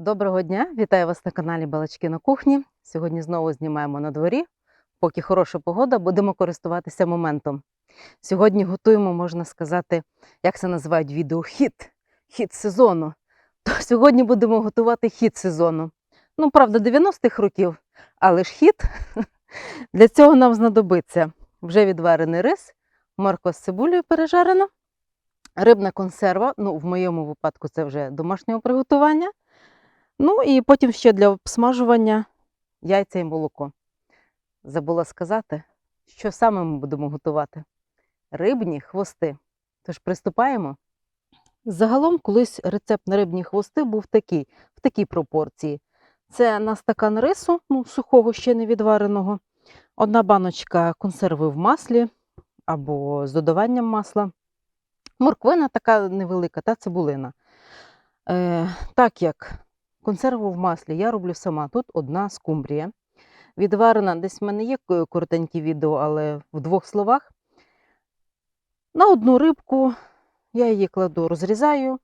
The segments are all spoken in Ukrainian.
Доброго дня! Вітаю вас на каналі Балачки на кухні. Сьогодні знову знімаємо на дворі. Поки хороша погода, будемо користуватися моментом. Сьогодні готуємо, можна сказати, як це називають відео хіт, хіт сезону. То сьогодні будемо готувати хіт сезону. Ну, правда, 90-х років, але ж хіт. Для цього нам знадобиться вже відварений рис, морква з цибулею пережарена, рибна консерва. Ну, в моєму випадку це вже домашнього приготування. Ну і потім ще для обсмажування яйця і молоко. Забула сказати, що саме ми будемо готувати: рибні хвости. Тож приступаємо. Загалом, колись рецепт на рибні хвости був такий, в такій пропорції. Це на стакан рису, ну, сухого ще не відвареного, одна баночка консерви в маслі або з додаванням масла, морквина така невелика та цибулина. Е, так як Консерву в маслі я роблю сама. Тут одна скумбрія. Відварена, десь в мене є ко- коротенькі відео, але в двох словах. На одну рибку я її кладу, розрізаю,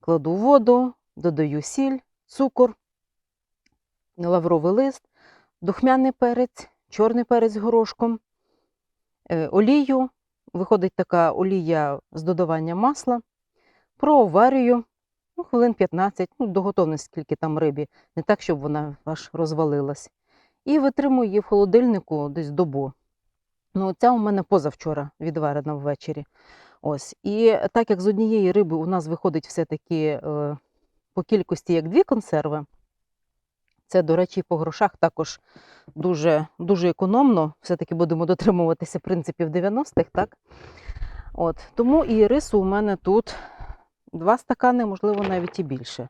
кладу воду, додаю сіль, цукор, лавровий лист, духмяний перець, чорний перець горошком, е, олію. Виходить така олія з додаванням масла. Проварюю ну, хвилин 15, ну, до готовності, скільки там рибі, не так, щоб вона аж розвалилась. І витримую її в холодильнику десь добу. Ну, ця у мене позавчора відварена ввечері. Ось. І так як з однієї риби у нас виходить все-таки е, по кількості як дві консерви, це, до речі, по грошах також дуже, дуже економно. Все-таки будемо дотримуватися принципів 90-х, так? От. Тому і рису у мене тут Два стакани, можливо, навіть і більше.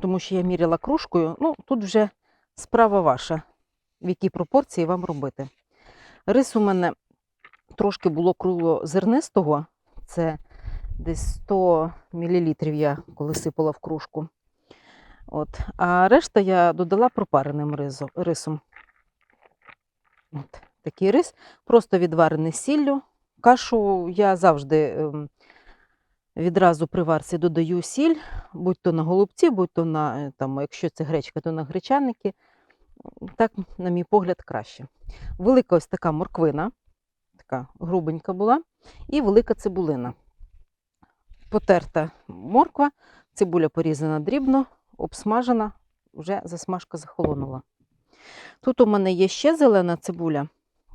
Тому що я міряла кружкою. Ну, тут вже справа ваша, в якій пропорції вам робити. Рис у мене трошки було круглозернистого, це десь 100 мл я коли сипала в кружку. От. А решта я додала пропареним рисом. От. Такий рис, просто відварений сіллю. Кашу я завжди ем, відразу при варці додаю сіль, будь то на голубці, будь то на, е, там, якщо це гречка, то на гречаники. Так, на мій погляд, краще. Велика ось така морквина, така грубенька була, і велика цибулина. Потерта морква, цибуля порізана дрібно, обсмажена, вже засмажка захолонула. Тут у мене є ще зелена цибуля,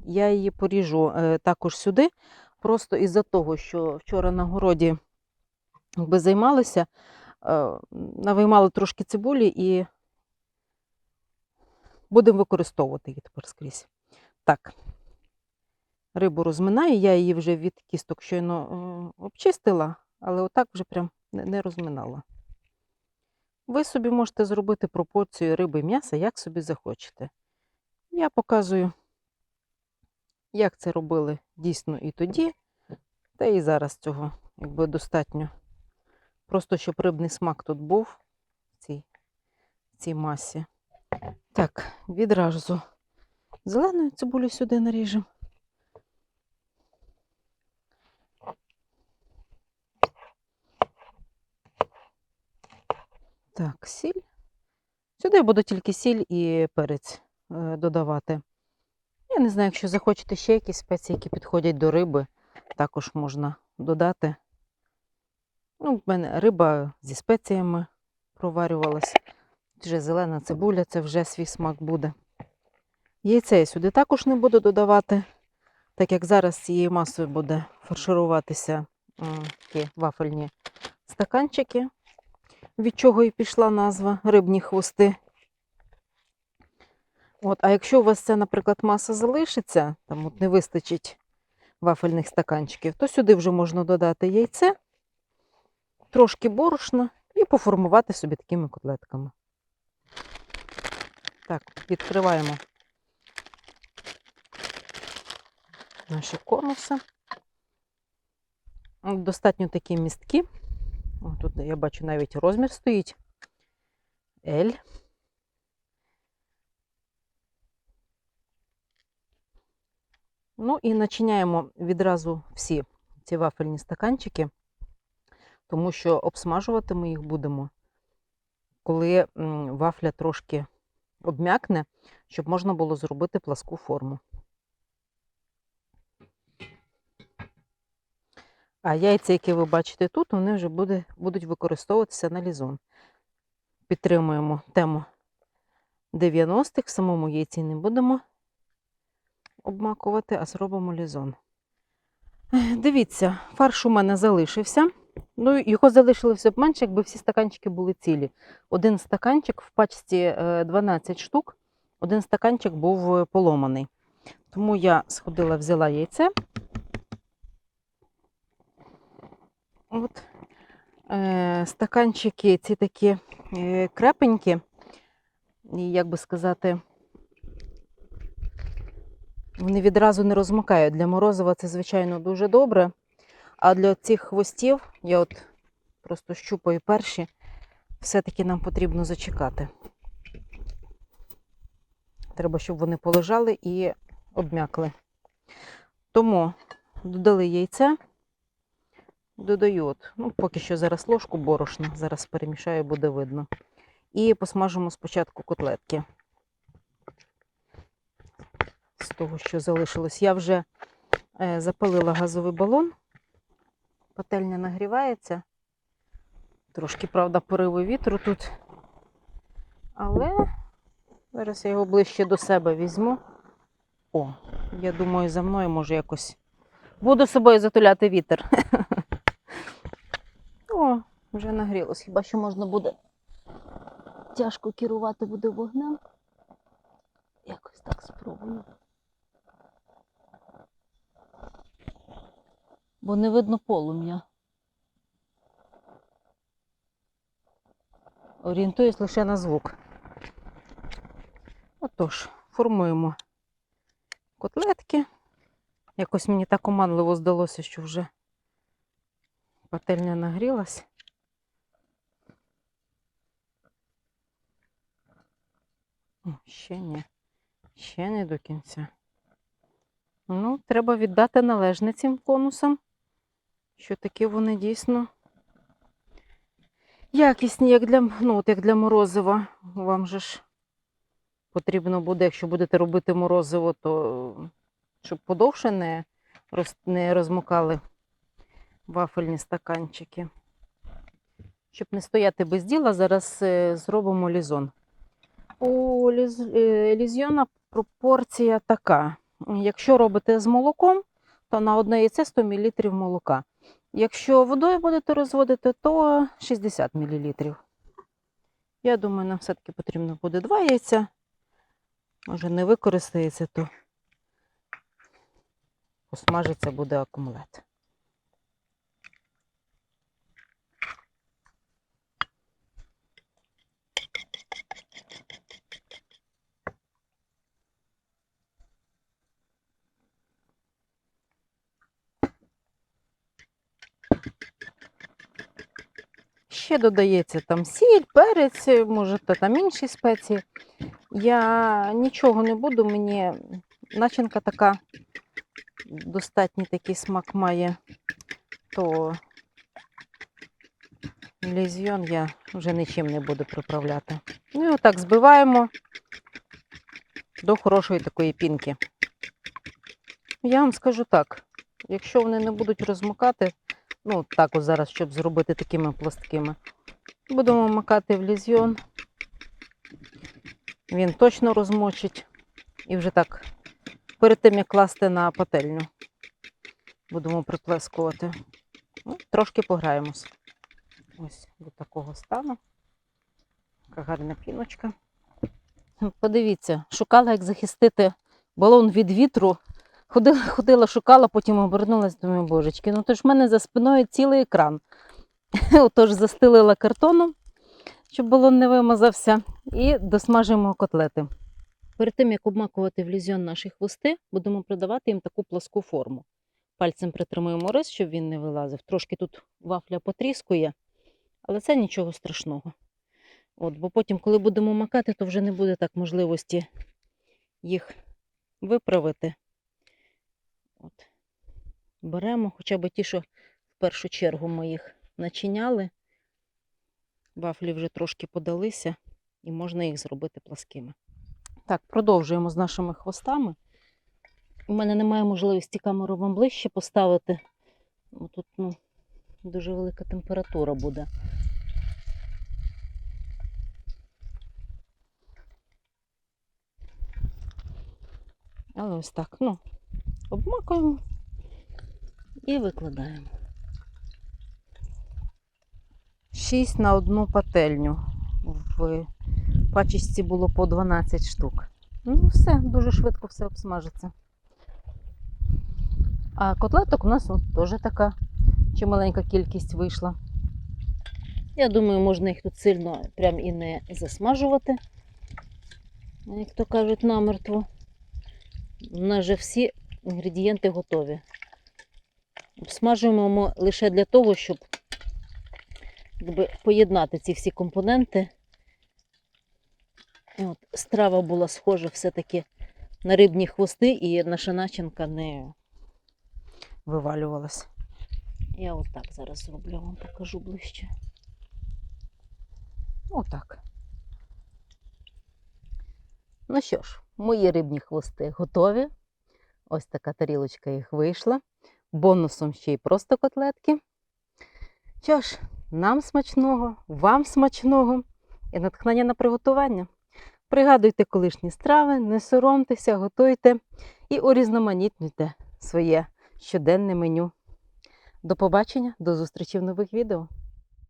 я її поріжу е, також сюди, просто із-за того, що вчора на городі якби займалися, е, навиймали трошки цибулі і будемо використовувати її тепер скрізь. Так, рибу розминаю, я її вже від кісток щойно е, обчистила, але отак вже прям не, розминала. Ви собі можете зробити пропорцію риби м'яса, як собі захочете. Я показую, як це робили дійсно і тоді, та і зараз цього якби достатньо. Просто щоб рибний смак тут був в цій, в цій масі. Так, відразу зеленою цибулю сюди наріжемо. Так, сіль. Сюди я буду тільки сіль і перець е, додавати. Я не знаю, якщо захочете ще якісь спеції, які підходять до риби, також можна додати. Ну, в мене риба зі спеціями проварювалась. Вже зелена цибуля, це вже свій смак буде. Яйце я сюди також не буду додавати, так як зараз цією масою буде фаршируватися такі вафельні стаканчики, від чого і пішла назва рибні хвости. От, а якщо у вас ця, наприклад, маса залишиться, там от не вистачить вафельних стаканчиків, то сюди вже можна додати яйце трошки борошна і поформувати собі такими котлетками. Так, відкриваємо наші конуси. Достатньо такі містки. Тут я бачу навіть розмір стоїть. L. Ну і начиняємо відразу всі ці вафельні стаканчики тому що обсмажувати ми їх будемо коли вафля трошки обм'якне, щоб можна було зробити пласку форму. А яйця, які ви бачите тут, вони вже буде, будуть використовуватися на лізон. Підтримуємо тему 90-х, в самому яйці не будемо обмакувати, а зробимо лізон. Дивіться, фарш у мене залишився. Ну, його залишилося б менше, якби всі стаканчики були цілі. Один стаканчик в пачці е, 12 штук, один стаканчик був е, поломаний. Тому я сходила, взяла яйце. От. Е, стаканчики ці такі е, крепенькі, і, як би сказати, вони відразу не розмокають. Для морозива це, звичайно, дуже добре. А для цих хвостів, я от просто щупаю перші, все-таки нам потрібно зачекати. Треба, щоб вони полежали і обм'якли. Тому додали яйце, додаю, от, ну, поки що зараз ложку борошна, зараз перемішаю, буде видно. І посмажимо спочатку котлетки. З того, що залишилось. Я вже е, запалила газовий балон. Пательня нагрівається. Трошки, правда, пориви вітру тут. Але зараз я його ближче до себе візьму. О, я думаю, за мною може якось буду собою затуляти вітер. О, вже нагрілось. Хіба що можна буде тяжко керувати буде вогнем. Якось так спробую. Бо не видно полум'я. Орієнтуюсь лише на звук. Отож, формуємо котлетки. Якось мені так оманливо здалося, що вже пательня нагрілась. Ще ні. Ще не до кінця. Ну, треба віддати належне цим конусам, що такі вони дійсно якісні, як для, ну, от як для морозива. Вам же ж потрібно буде, якщо будете робити морозиво, то щоб подовше не, роз, не розмокали вафельні стаканчики. Щоб не стояти без діла, зараз е, зробимо лізон. У ліз, е, лізьйона пропорція така. Якщо робите з молоком, то на одне яйце 100 мл молока. Якщо водою будете розводити, то 60 мл. Я думаю, нам все-таки потрібно буде два яйця. Може, не використається, то посмажиться буде акумулет. Ще додається там сіль, перець, може, там інші спеції. Я нічого не буду, мені начинка така, достатній такий смак має, то лізьйон я вже нічим не буду приправляти. Ну і отак збиваємо до хорошої такої пінки. Я вам скажу так, якщо вони не будуть розмокати, ну так ось зараз, щоб зробити такими пласткими, будемо макати в лізьйон. Він точно розмочить. І вже так, перед тим, як класти на пательню, будемо приплескувати. Ну, трошки пограємось. Ось до такого стану. Така гарна піночка. Подивіться, шукала, як захистити балон від вітру. Ходила, ходила, шукала, потім обернулася, думаю, божечки, ну то ж в мене за спиною цілий екран. Отож, застелила картоном, щоб балон не вимазався, і досмажуємо котлети. Перед тим, як обмакувати в лізьйон наші хвости, будемо придавати їм таку пласку форму. Пальцем притримуємо рис, щоб він не вилазив. Трошки тут вафля потріскує, але це нічого страшного. От, бо потім, коли будемо макати, то вже не буде так можливості їх виправити. От. Беремо хоча б ті, що в першу чергу ми їх начиняли. Вафлі вже трошки подалися і можна їх зробити пласкими. Так, продовжуємо з нашими хвостами. У мене немає можливості камеру вам ближче поставити. Бо Тут ну, дуже велика температура буде. Але ось так, ну, обмакуємо і викладаємо. 6 на одну пательню. В пачечці було по 12 штук. Ну, все, дуже швидко все обсмажиться. А котлеток у нас от, теж така чималенька кількість вийшла. Я думаю, можна їх тут сильно прям і не засмажувати, як то кажуть, намертво. У нас же всі інгредієнти готові. Обсмажуємо лише для того, щоб якби, поєднати ці всі компоненти. От, страва була схожа все-таки на рибні хвости, і наша начинка не вивалювалась. Я отак зараз зроблю, вам покажу ближче. Отак. Ну що ж, мої рибні хвости готові. Ось така тарілочка їх вийшла. Бонусом ще й просто котлетки. Що ж, нам смачного, вам смачного і натхнення на приготування. Пригадуйте колишні страви, не соромтеся, готуйте і урізноманітнюйте своє щоденне меню. До побачення, до зустрічі в нових відео.